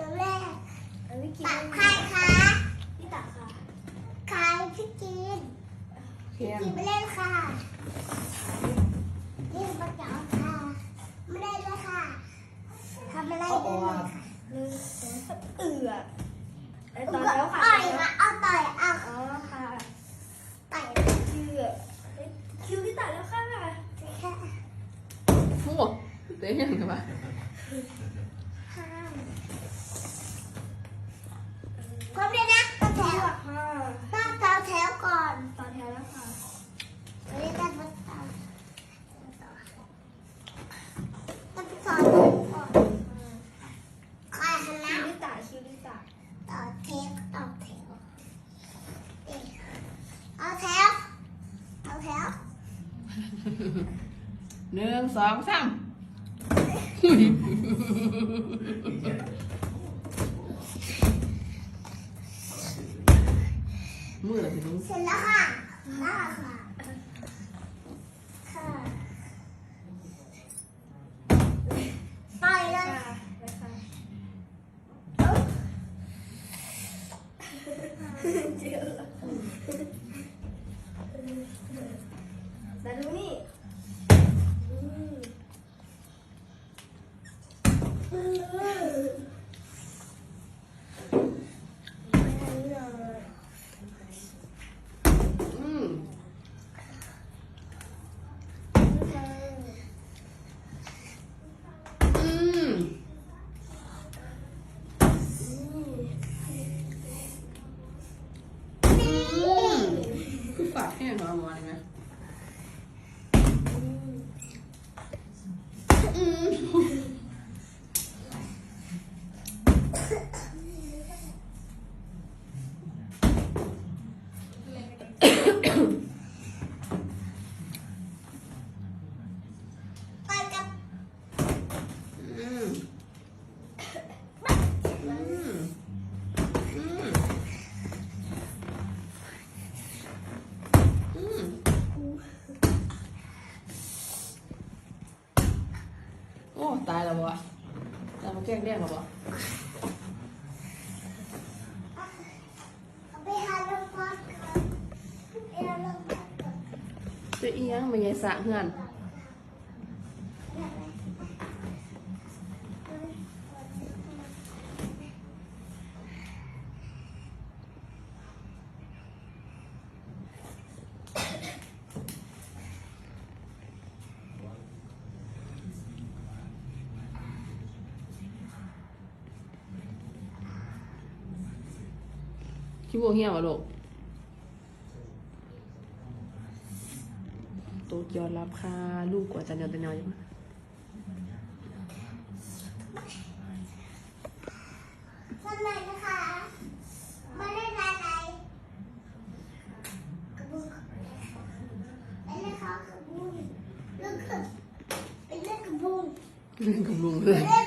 ตัวแรกพี่ใครคะพี่ตักค่ะใครพี่กินพี่กินไปเล่นค่ะนี่ปลาเก๋าค่ะไม่ได้เลยค่ะทำอะไรได้เลยค่ะหนึ่งสองเอือตอนแล้วค่ะต่อยมาเอาต่อยเอาอ๋อค่ะต่อยคิวคิวที่ตัดแล้วค่ะมั่วเต้ยังไงวะ ร้อมเลยนะต่อแถเอืวอค่ะต้องต่อแถวก่อนต่อแถวแล้วค่ะไม่ได้ตั้งต่อต้องสอนก่อนใครคณะคิวที่ตัดคิวที่ตัดต่อเทปต่อแถวเอ๊ะเอาแถวเอาแถวหนึ่งสองสามอุ้ย มืออะไรพี่นุ้งเสร็จแล้วค่ะได้ค่ะค่ะไปเลยค่ะไปค่ะเจอแต่ดูนี่อืม อืมอืมอืม คือฝากแห้งายแล้วบ่ตายมาแกล้งแดงแล้วบ่เอาไปหาลูกบอลก่อนไปหาลูกบอลก่อนไปเอียงมาใหญ่สะเฮือน คิดว่าเหี้ยวะลูกโตเกียวรับค่ะ ลูกกว่าจะเนียวจะเนียวอยู่ปะสมัยนะคะมาเล่นอะไรกระบุงไปเล่นเขากระบุงเล่นกระไปเล่นกระบุงเล่นกับลุงเลไปยเล่